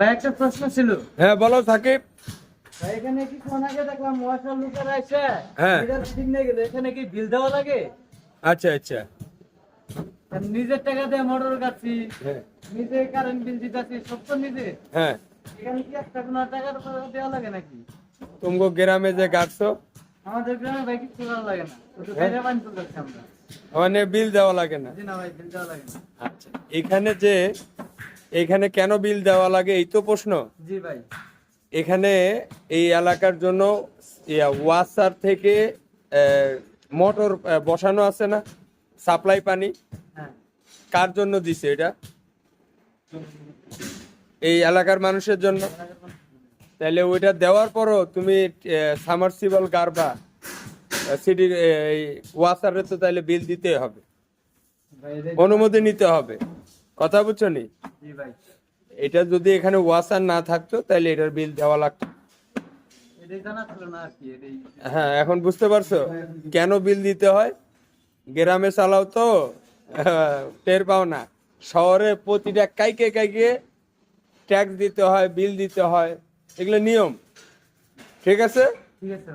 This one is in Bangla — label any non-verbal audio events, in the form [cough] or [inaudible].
ভাই একটা প্রশ্ন ছিল। হ্যাঁ বলো সাকিব। এখানে কি কোন আগে দেখলাম মহাশাল লোকেরা এসে হ্যাঁ। ঠিক নিয়ে গেলে। এখানে কি বিল দেওয়া লাগে? আচ্ছা আচ্ছা। নিজের টাকা দিয়ে মোটর কাটছি হ্যাঁ। নিজে কারেন্ট বিল দিতেছি সব তো নিজে। হ্যাঁ। এখানে কি একটা কোনো টাকার দেওয়া লাগে নাকি? তুমগো গ্রামে যে গাড়ছো আমাদের গ্রামে ভাই কিছু করা লাগে না। শুধু। বাইরে পানি তুলতে আমরা। ওখানে বিল দেওয়া লাগে না। জি না ভাই বিল দেওয়া লাগে না। আচ্ছা এখানে যে এখানে কেন বিল দেওয়া লাগে এই তো প্রশ্ন? জি ভাই। এখানে এই এলাকার জন্য ওয়াসার থেকে মোটর বসানো আছে না? সাপ্লাই পানি? হ্যাঁ। কার জন্য দিছে এটা? এই এলাকার মানুষের জন্য। তাহলে ওইটা দেওয়ার পরও তুমি সামারসিবল গারবা। সিটি ওয়াসারে তো তাহলে বিল দিতে হবে। অনুমতি নিতে হবে। কথা বুঝছ নি? এটা যদি এখানে ওয়াসার না থাকতো তাহলে এটার বিল দেওয়া লাগতো। হ্যাঁ এখন বুঝতে পারছ? কেন বিল দিতে হয়? গ্রামে চালাও তো [laughs] টের পাও না। শহরে প্রতিটা কাইকে কাইকে ট্যাক্স দিতে হয় বিল দিতে হয় এগুলো নিয়ম। ঠিক আছে? ঠিক আছে